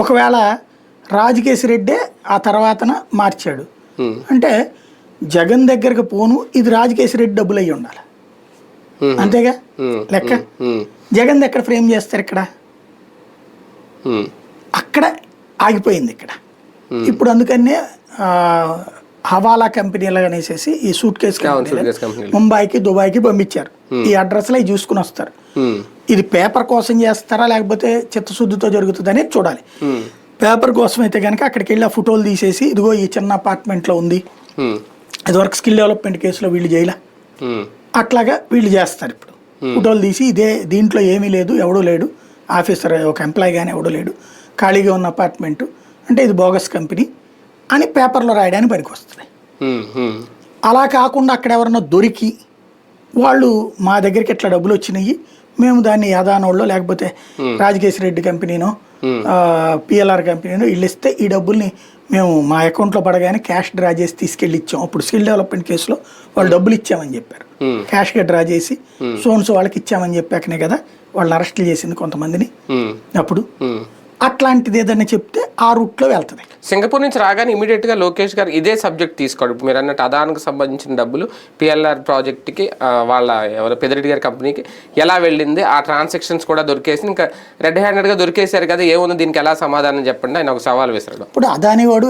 ఒకవేళ రాజకేశ్ రెడ్డే ఆ తర్వాతన మార్చాడు. అంటే జగన్ దగ్గరకు పోను ఇది రాజకేశ్ రెడ్డి డబ్బులు అయ్యి ఉండాలి అంతేగా లెక్క? జగన్ ఎక్కడ ఫ్రేమ్ చేస్తారు ఇక్కడ? అక్కడ ఆగిపోయింది ఇక్కడ. ఇప్పుడు అందుకనే హవాలా కంపెనీలు అనేసి ఈ సూట్ కేసు. ముంబైకి దుబాయ్కి పంపించారు. ఈ అడ్రస్లో అవి చూసుకుని వస్తారు. ఇది పేపర్ కోసం చేస్తారా లేకపోతే చిత్తశుద్ధితో జరుగుతుందని చూడాలి. పేపర్ కోసం అయితే కనుక అక్కడికి వెళ్ళి ఆ ఫోటోలు తీసేసి ఇదిగో ఈ చిన్న అపార్ట్మెంట్లో ఉంది. ఇదివరకు స్కిల్ డెవలప్మెంట్ కేసులో వీళ్ళు చేయలే. అట్లాగా వీళ్ళు చేస్తారు ఇప్పుడు. ఫోటోలు తీసి ఇదే దీంట్లో ఏమీ లేదు ఎవడూ లేడు. ఆఫీసర్ ఒక ఎంప్లాయ్ కానీ ఎవడూ లేడు. ఖాళీగా ఉన్న అపార్ట్మెంటు. అంటే ఇది బోగస్ కంపెనీ అని పేపర్లో రాయడానికి పనికొస్తుంది ఉమ్, ఉమ్, అలా కాకుండా అక్కడ ఎవరన్నా దొరికి వాళ్ళు మా దగ్గరికి ఇట్లా డబ్బులు వచ్చినాయి మేము దాన్ని యాదానోళ్ళో లేకపోతే రాజకేశ్ రెడ్డి కంపెనీనో పిఎల్ఆర్ కంపెనీనో వీళ్ళు ఇస్తే ఈ డబ్బుల్ని మేము మా అకౌంట్లో పడగానే క్యాష్ డ్రా చేసి తీసుకెళ్ళి ఇచ్చాం అప్పుడు స్కిల్ డెవలప్మెంట్ కేసులో వాళ్ళు డబ్బులు ఇచ్చామని చెప్పారు. క్యాష్గా డ్రా చేసి సోన్స్ వాళ్ళకి ఇచ్చామని చెప్పాకనే కదా వాళ్ళని అరెస్టులు చేసింది కొంతమందిని. అప్పుడు. అట్లాంటిది ఏదైనా చెప్తే ఆ రూట్లో వెళ్తుంది. సింగపూర్ నుంచి రాగానే ఇమీడియట్గా లోకేష్ గారు ఇదే సబ్జెక్ట్ తీసుకోడు. మీరు అన్నట్టు అదానికి సంబంధించిన డబ్బులు పిఎల్ఆర్ ప్రాజెక్ట్కి వాళ్ళ ఎవరు పెదిరెడ్డి గారి కంపెనీకి ఎలా వెళ్ళింది ఆ ట్రాన్సాక్షన్స్ కూడా దొరికేసి ఇంకా రెడ్ హ్యాండెడ్గా దొరికేశారు కదా ఏముంది దీనికి ఎలా సమాధానం చెప్పండి ఆయన ఒక సవాల్ విసరడం. ఇప్పుడు అదాని వాడు